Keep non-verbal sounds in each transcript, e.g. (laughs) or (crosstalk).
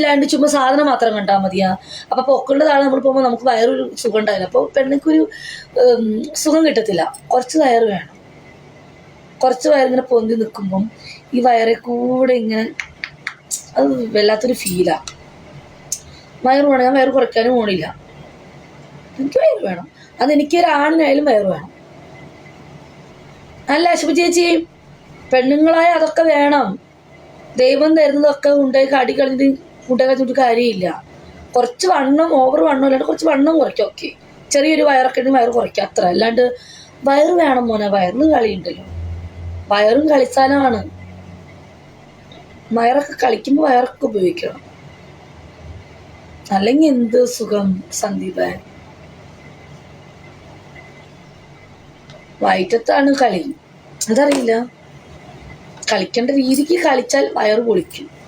വയറില്ലാണ്ട് ചുമ്മാ സാധനം മാത്രം കണ്ടാൽ മതിയാ. അപ്പൊ പൊക്കളുടെ നമ്മൾ പോകുമ്പോൾ നമുക്ക് വയറൊരു സുഖം ഉണ്ടാവില്ല. അപ്പോൾ പെണ്ണിക്കൊരു സുഖം കിട്ടത്തില്ല. കുറച്ച് വയറ് വേണം. കുറച്ച് വയറിങ്ങനെ പൊന്തി നിൽക്കുമ്പം ഈ വയറെ കൂടെ ഇങ്ങനെ അത് വല്ലാത്തൊരു ഫീലാ വയറ് വേണം. ഞാൻ വയറ് കുറയ്ക്കാനും പോണില്ല. എനിക്ക് വയറ് വേണം. അത് എനിക്ക് ഒരു ആണിനായാലും വയറ് വേണം. അല്ല അശുഭ ചേച്ചി പെണ്ണുങ്ങളായ അതൊക്കെ വേണം. ദൈവം തരുന്നതൊക്കെ ഉണ്ടായി കാടി കളഞ്ഞിട്ട് ഉണ്ടായി കളഞ്ഞിട്ട് കാര്യമില്ല. കുറച്ച് വണ്ണം ഓവർ വണ്ണം അല്ലാണ്ട് കുറച്ച് വണ്ണം കുറയ്ക്കും. ഓക്കെ. ചെറിയൊരു വയറൊക്കെ ഉണ്ടെങ്കിൽ വയറ് കുറയ്ക്കുക അത്ര. അല്ലാണ്ട് വയറ് വേണം മോനെ വയറിന് കളിയുണ്ടല്ലോ. വയറും കളിസ്ഥാനമാണ്. വയറൊക്കെ കളിക്കുമ്പോൾ വയറൊക്കെ ഉപയോഗിക്കണം. അല്ലെങ്കിൽ എന്ത് സുഖം സന്ദീപൻ? വയറ്റത്താണ് കളി. അതറിയില്ല. കളിക്കേണ്ട രീതിക്ക് കളിച്ചാൽ വയറ് പൊളിക്കും.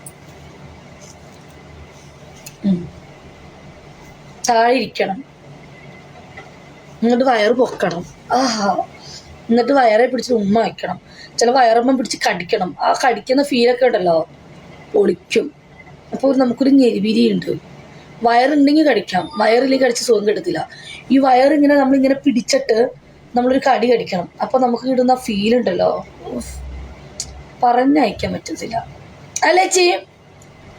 താഴെ ഇരിക്കണം എന്നിട്ട് വയറ് പൊക്കണം. ആഹാ. എന്നിട്ട് വയറെ പിടിച്ച് ഉമ്മ വയ്ക്കണം ചില വയറമ്മ പിടിച്ച് കടിക്കണം. ആ കടിക്കുന്ന ഫീലൊക്കെ ഉണ്ടല്ലോ? പൊളിക്കും അപ്പോൾ നമുക്കൊരു ഞെരിവിരിയുണ്ട് വയറുണ്ടെങ്കിൽ കടിക്കാം. വയറില്ലെങ്കിൽ കടിച്ച് സുഖം കിട്ടത്തില്ല. ഈ വയറിങ്ങനെ നമ്മളിങ്ങനെ പിടിച്ചിട്ട് നമ്മളൊരു കടി കടിക്കണം. അപ്പോൾ നമുക്ക് കിട്ടുന്ന ഫീൽ ഉണ്ടല്ലോ. പറഞ്ഞയക്കാൻ പറ്റത്തില്ല. അല്ലേ ചെയ്യും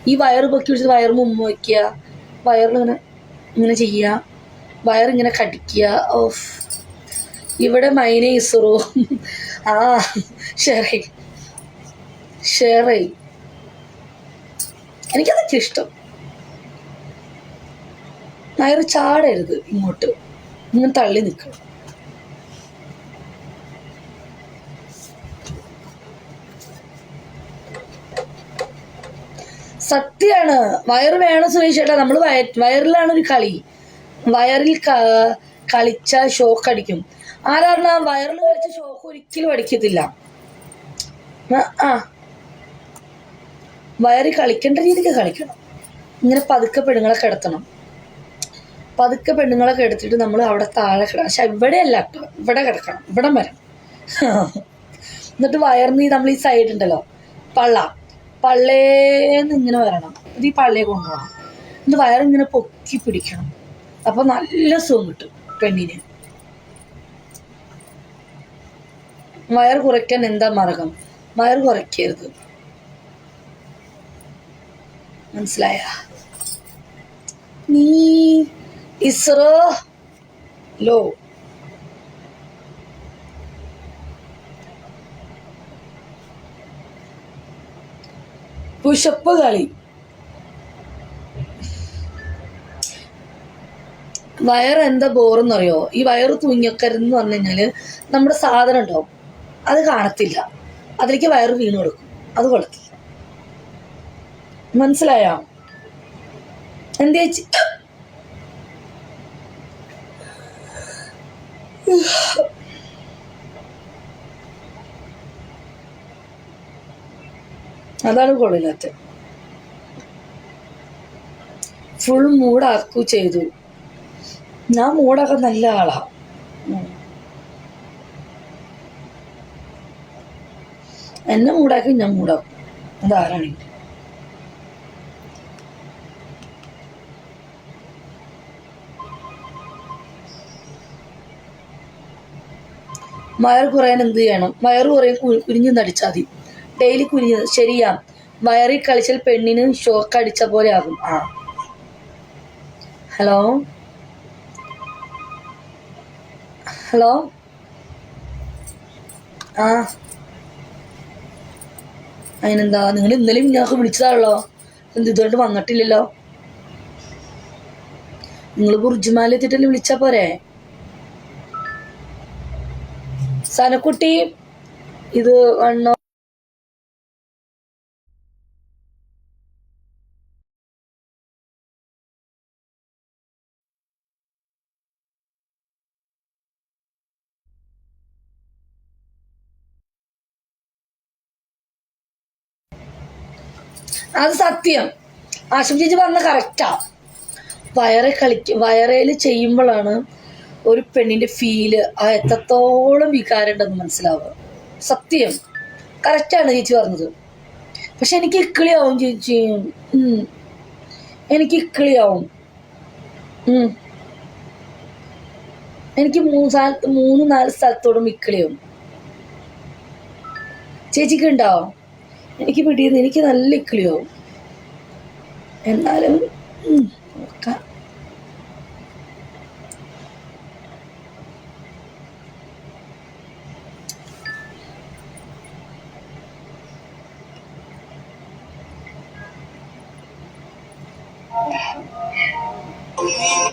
ഈ വയറ് പൊക്കി പിടിച്ച് വയറ് മുമ്പ് വയ്ക്കുക വയറിലിങ്ങനെ ഇങ്ങനെ ചെയ്യുക. വയറിങ്ങനെ കടിക്കുക. ഓഫ് ഇവിടെ മൈന ഇസുറോ ആ ഷെറൈ. ഷെറൈ. എനിക്കതൊക്കെ ഇഷ്ടം. വയറ് ചാടരുത് ഇങ്ങോട്ട്. ഇങ്ങനെ തള്ളി നിൽക്കണം. സത്യാണ്. വയറ് വേണം സുരേഷ് ചേട്ടാ വയ വയറിലാണ് ഒരു കളി. വയറിൽ കളിച്ച ഷോക്ക് അടിക്കും. ആരാണ് വയറിൽ കളിച്ച ഷോക്ക് ഒരിക്കലും അടിക്കത്തില്ല. ആ, ആ. വയറിൽ കളിക്കേണ്ട രീതിക്ക് കളിക്കണം. ഇങ്ങനെ പതുക്കെ പെണ്ണുങ്ങളെ കിടത്തണം. പതുക്കെ പെണ്ണുങ്ങളെ കിടത്തിയിട്ട് നമ്മൾ അവിടെ താഴെ കിടക്കണം പക്ഷെ ഇവിടെയല്ല കേട്ടോ ഇവിടെ കിടക്കണം. ഇവിടെ വരണം (laughs) എന്നിട്ട് വയറിന് നമ്മൾ ഈ സൈഡ് ഉണ്ടല്ലോ. പള്ള. പള്ളേന്ന് ഇങ്ങനെ വരണം. ഇത് ഈ പള്ളയെ കൊണ്ടുപോകണം. എന്നിട്ട് വയറിങ്ങനെ പൊക്കി പിടിക്കണം. അപ്പൊ നല്ല സുഖം കിട്ടും പെണ്ണിന്. വയർ കുറയ്ക്കാൻ എന്താ മാർഗം? വയർ കുറയ്ക്കരുത്. മനസ്സിലായ? നീ ഇസ്രോ ലോ. പുഷപ്പ് കളി. എന്താ ബോറെന്നറിയോ? ഈ വയറ് തൂങ്ങിയൊക്കരുന്ന് പറഞ്ഞു കഴിഞ്ഞാൽ നമ്മുടെ സാധനം ഉണ്ടാവും. അത് കാണത്തില്ല. അതിലേക്ക് വയറ് വീണ് കൊടുക്കും. അത് കൊള്ളത്തില്ല. മനസ്സിലായോ? എന്താ അതാണ് കൊള്ളില്ലാത്ത. ഫുൾ മൂടാക്കു ചെയ്തു. ഞാൻ മൂടൊക്കെ നല്ല ആളാ. എന്നെ മൂടാക്കി ഞാൻ മൂടാക്കും അതാരാണെങ്കിൽ വയർ കുറയാൻ എന്ത് ചെയ്യണം? വയറ് കുറയും കുരിഞ്ഞു നടിച്ചാതി ഡെയിലി കുനിഞ്ഞ് ശരിയാ. വയറി കളിച്ചാൽ പെണ്ണിന് ഷോക്ക് അടിച്ച പോലെ ആകും. ആ. ഹലോ? ഹലോ? ആ. അതിനെന്താ? നിങ്ങൾ ഇന്നലെയും ഞങ്ങൾക്ക് വിളിച്ചതാണല്ലോ. എന്ത് ഇതുകൊണ്ട് വന്നിട്ടില്ലല്ലോ? നിങ്ങൾ ബുർജുമാല എത്തിയിട്ടല്ലേ വിളിച്ചാ പോരെ? സനക്കുട്ടി ഇത് വണ്ണോ? അത് സത്യം. ആശുപത്രി ചേച്ചി പറഞ്ഞ കറക്റ്റാ വയറ് കളിക്ക വയറേൽ ചെയ്യുമ്പോഴാണ് ഒരു പെണ്ണിന്റെ ഫീൽ ആ എത്രത്തോളം വികാരം ഉണ്ടെന്ന് മനസ്സിലാവുക. സത്യം. കറക്റ്റാണ് ചേച്ചി പറഞ്ഞത്. പക്ഷെ എനിക്ക് ഇക്കിളിയാവും ചേച്ചി. എനിക്ക് ഇക്കിളിയാവും. എനിക്ക് മൂന്ന് സ്ഥലത്ത് മൂന്ന് നാല് സ്ഥലത്തോടും ഇക്കിളിയാവും. ചേച്ചിക്ക് ഉണ്ടോ എനിക്ക് പിടിയത് എനിക്ക് നല്ല ഇക്കിളിയാവും എന്നാലും നോക്കാം നോക്കാം.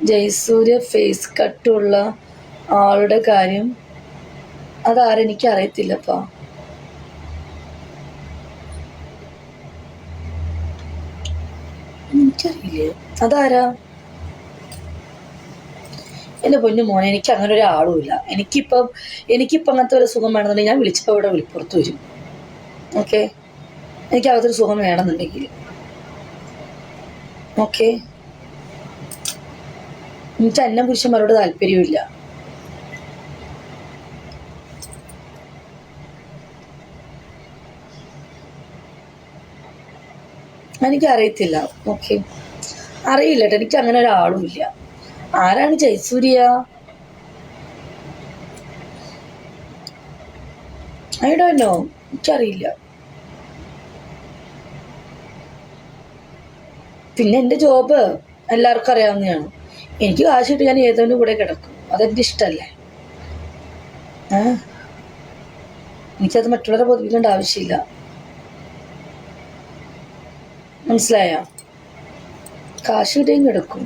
ജയസൂര്യ ഫേസ് കട്ടുള്ള ആളുടെ കാര്യം അതാരെനിക്ക് അറിയത്തില്ലപ്പാ എനിക്കറിയില്ലേ. അതാരാ? എന്റെ പൊന്നു മോനെ എനിക്ക് അങ്ങനെ ഒരു ആളുമില്ല എനിക്കിപ്പം എനിക്കിപ്പം അങ്ങനത്തെ ഒരു സുഖം വേണമെന്നുണ്ടെങ്കിൽ ഞാൻ വിളിച്ചപ്പോൾ ഇവിടെ വിളിപ്പുറത്ത് വരും. ഓക്കെ എനിക്ക് അകത്തൊരു സുഖം വേണമെന്നുണ്ടെങ്കിൽ. ഓക്കെ എനിക്ക് അന്നം പുരുഷന്മാരോട് താല്പര്യമില്ല എനിക്ക് അറിയത്തില്ല ഓക്കെ. അറിയില്ല കേട്ടോ എനിക്ക് അങ്ങനെ ഒരാളും ഇല്ല ആരാണ് ജയസൂര്യ? ഐ ഡോ നോ എനിക്കറിയില്ല. പിന്നെ എന്റെ ജോബ് എല്ലാവർക്കും അറിയാവുന്നതാണ്. എനിക്ക് കാശ് കിട്ടി ഞാൻ ഏതോന്റെ കൂടെ കിടക്കും. അതെന്റെ ഇഷ്ടമല്ലേ എനിക്കത് മറ്റുള്ളവരെ ബോധിപ്പിക്കേണ്ട ആവശ്യമില്ല. മനസ്സിലായോ? കാശ് കിട്ടിയും കിടക്കും.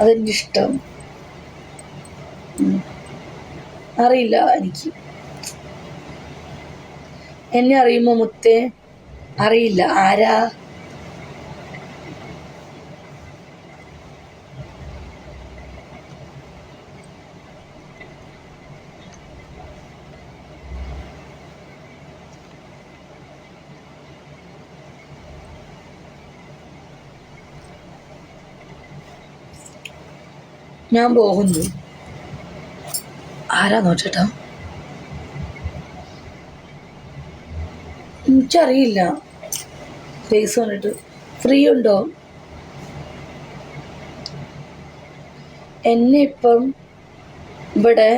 അതെന്റെ ഇഷ്ടം. അറിയില്ല എനിക്ക്. എന്നെ അറിയുമോ മുത്തേ? അറിയില്ല. ആരാ? ഞാൻ പോകുന്നു. ആരാ നോച്ചേട്ടാ? എനിക്കറിയില്ല. ഫേസ് വന്നിട്ട് ഫ്രീ ഉണ്ടോ? എന്നെ ഇപ്പം ഇവിടെ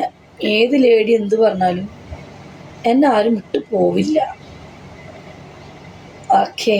ഏത് ലേഡി എന്ത് പറഞ്ഞാലും എന്നെ ആരും വിട്ടു പോവില്ല. ഓക്കേ.